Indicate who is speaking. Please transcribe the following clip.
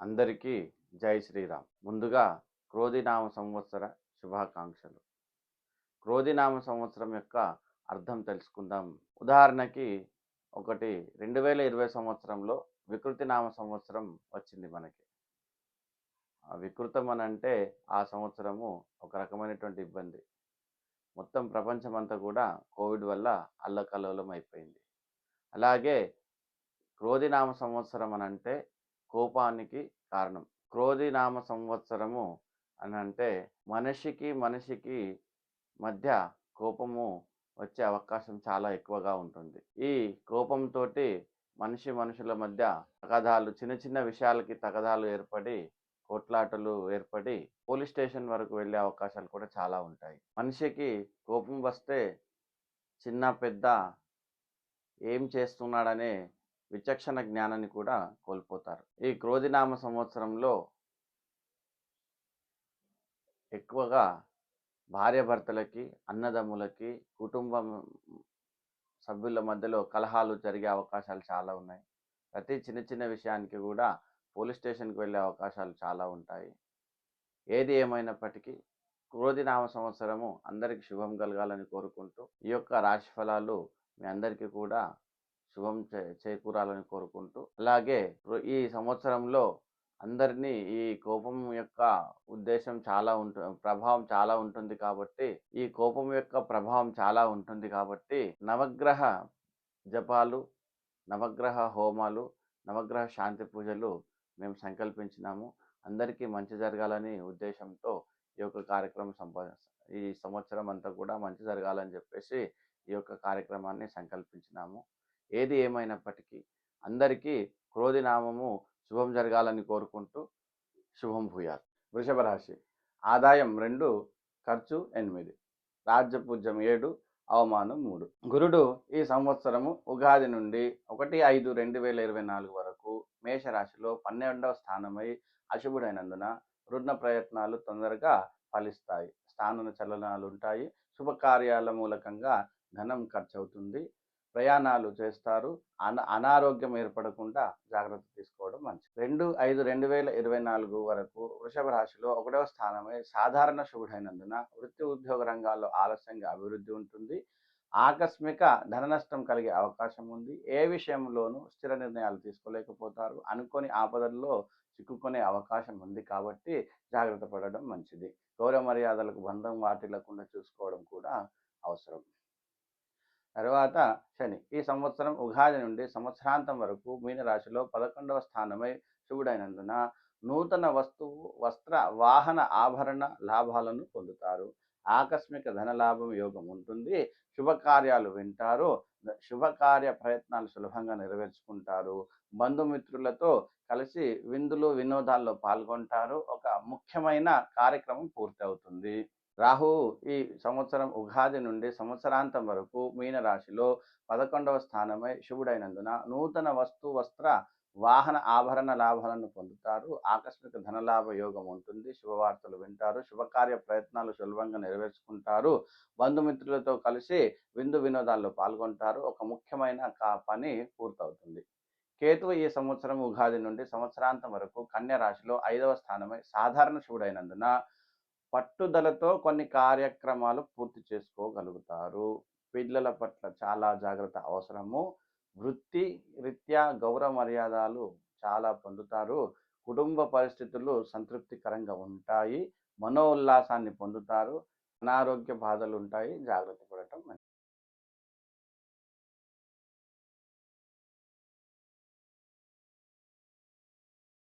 Speaker 1: అందరికీ జై శ్రీరామ్. ముందుగా క్రోధినామ సంవత్సర శుభాకాంక్షలు. క్రోధినామ సంవత్సరం యొక్క అర్థం తెలుసుకుందాం. ఉదాహరణకి ఒకటి రెండు వేల ఇరవై సంవత్సరంలో వికృతి నామ సంవత్సరం వచ్చింది మనకి. ఆ వికృతం అని అంటే ఆ సంవత్సరము ఒక రకమైనటువంటి ఇబ్బంది. మొత్తం ప్రపంచం అంతా కూడా కోవిడ్ వల్ల అల్లకల్లోలం అయిపోయింది అలాగే క్రోధినామ సంవత్సరం అని అంటే కోపానికి కారణం. క్రోధినామ సంవత్సరము అని అంటే మనిషికి మనిషికి మధ్య కోపము వచ్చే అవకాశం చాలా ఎక్కువగా ఉంటుంది. ఈ కోపంతో మనిషి మనుషుల మధ్య తగదాలు చిన్న చిన్న విషయాలకి తగదాలు ఏర్పడి కొట్లాటలు ఏర్పడి పోలీస్ స్టేషన్ వరకు వెళ్ళే అవకాశాలు కూడా చాలా ఉంటాయి. మనిషికి కోపం వస్తే చిన్న పెద్ద ఏం చేస్తున్నాడనే విచక్షణ జ్ఞానాన్ని కూడా కోల్పోతారు. ఈ క్రోధినామ సంవత్సరంలో ఎక్కువగా భార్యాభర్తలకి అన్నదమ్ములకి కుటుంబం సభ్యుల మధ్యలో కలహాలు జరిగే అవకాశాలు చాలా ఉన్నాయి. ప్రతి చిన్న చిన్న విషయానికి కూడా పోలీస్ స్టేషన్కి వెళ్ళే అవకాశాలు చాలా ఉంటాయి. ఏది ఏమైనప్పటికీ క్రోధినామ సంవత్సరము అందరికీ శుభం కలగాలని కోరుకుంటూ ఈ యొక్క రాశి ఫలాలు మీ అందరికీ కూడా శుభం చే చేకూరాలని కోరుకుంటూ అలాగే ఈ సంవత్సరంలో అందరినీ ఈ కోపం యొక్క ఉద్దేశం చాలా ఉంటు ప్రభావం చాలా ఉంటుంది కాబట్టి ఈ కోపం యొక్క ప్రభావం చాలా ఉంటుంది కాబట్టి నవగ్రహ జపాలు నవగ్రహ హోమాలు నవగ్రహ శాంతి పూజలు మేము సంకల్పించినాము. అందరికీ మంచి జరగాలని ఉద్దేశంతో ఈ యొక్క కార్యక్రమం సంపా ఈ సంవత్సరం అంతా కూడా మంచి జరగాలని చెప్పేసి ఈ యొక్క కార్యక్రమాన్ని సంకల్పించినాము. ఏది ఏమైనప్పటికీ అందరికీ క్రోధినామము శుభం జరగాలని కోరుకుంటూ శుభం భూయాత్. వృషభ రాశి. ఆదాయం రెండు ఖర్చు ఎనిమిది. రాజ్యపూజ్యం ఏడు అవమానం మూడు. గురుడు ఈ సంవత్సరము ఉగాది నుండి ఒకటి ఐదు రెండు వేల ఇరవై నాలుగు వరకు మేషరాశిలో పన్నెండవ స్థానమై అశుభుడైనందున రుణ ప్రయత్నాలు తొందరగా ఫలిస్తాయి. స్థానన చలనాలు ఉంటాయి శుభకార్యాల మూలకంగా ధనం ఖర్చు అవుతుంది ప్రయాణాలు చేస్తారు. అన అనారోగ్యం ఏర్పడకుండా జాగ్రత్త తీసుకోవడం మంచిది. రెండు ఐదు రెండు వేల ఇరవై నాలుగు వరకు వృషభ రాశిలో ఒకటవ స్థానమే సాధారణ శుభుడైనందున వృత్తి ఉద్యోగ రంగాల్లో ఆలస్యంగా అభివృద్ధి ఉంటుంది. ఆకస్మిక ధన నష్టం కలిగే అవకాశం ఉంది. ఏ విషయంలోనూ స్థిర నిర్ణయాలు తీసుకోలేకపోతారు. అనుకోని ఆపదల్లో చిక్కుకునే అవకాశం ఉంది కాబట్టి జాగ్రత్త పడడం మంచిది. గౌరవ మర్యాదలకు బంధం వాటిల్లకుండా చూసుకోవడం కూడా అవసరం. తర్వాత శని. ఈ సంవత్సరం ఉగాది నుండి సంవత్సరాంతం వరకు మీనరాశిలో పదకొండవ స్థానమై శివుడైనందున నూతన వస్తువు వస్త్ర వాహన ఆభరణ లాభాలను పొందుతారు. ఆకస్మిక ధనలాభం యోగం ఉంటుంది. శుభకార్యాలు వింటారు. శుభకార్య ప్రయత్నాలు సులభంగా నెరవేర్చుకుంటారు. బంధుమిత్రులతో కలిసి విందులు వినోదాల్లో పాల్గొంటారు. ఒక ముఖ్యమైన కార్యక్రమం పూర్తవుతుంది. రాహు ఈ సంవత్సరం ఉగాది నుండి సంవత్సరాంతం వరకు మీనరాశిలో పదకొండవ స్థానమై శివుడైనందున నూతన వస్తు వస్త్ర వాహన ఆభరణ లాభాలను పొందుతారు. ఆకస్మిక ధనలాభ యోగం ఉంటుంది. శుభవార్తలు వింటారు. శుభకార్య ప్రయత్నాలు సులభంగా నెరవేర్చుకుంటారు. బంధుమిత్రులతో కలిసి విందు వినోదాల్లో పాల్గొంటారు. ఒక ముఖ్యమైన కా పని పూర్తవుతుంది. కేతువు ఈ సంవత్సరం ఉగాది నుండి సంవత్సరాంతం వరకు కన్య రాశిలో ఐదవ స్థానమై సాధారణ శివుడైనందున పట్టుదలతో కొన్ని కార్యక్రమాలు పూర్తి చేసుకోగలుగుతారు. పిల్లల పట్ల చాలా జాగ్రత్త అవసరము. వృత్తి రీత్యా గౌరవ మర్యాదలు చాలా పొందుతారు. కుటుంబ పరిస్థితులు సంతృప్తికరంగా ఉంటాయి. మనోల్లాసాన్ని పొందుతారు. అనారోగ్య బాధలు ఉంటాయి. జాగ్రత్త పడటం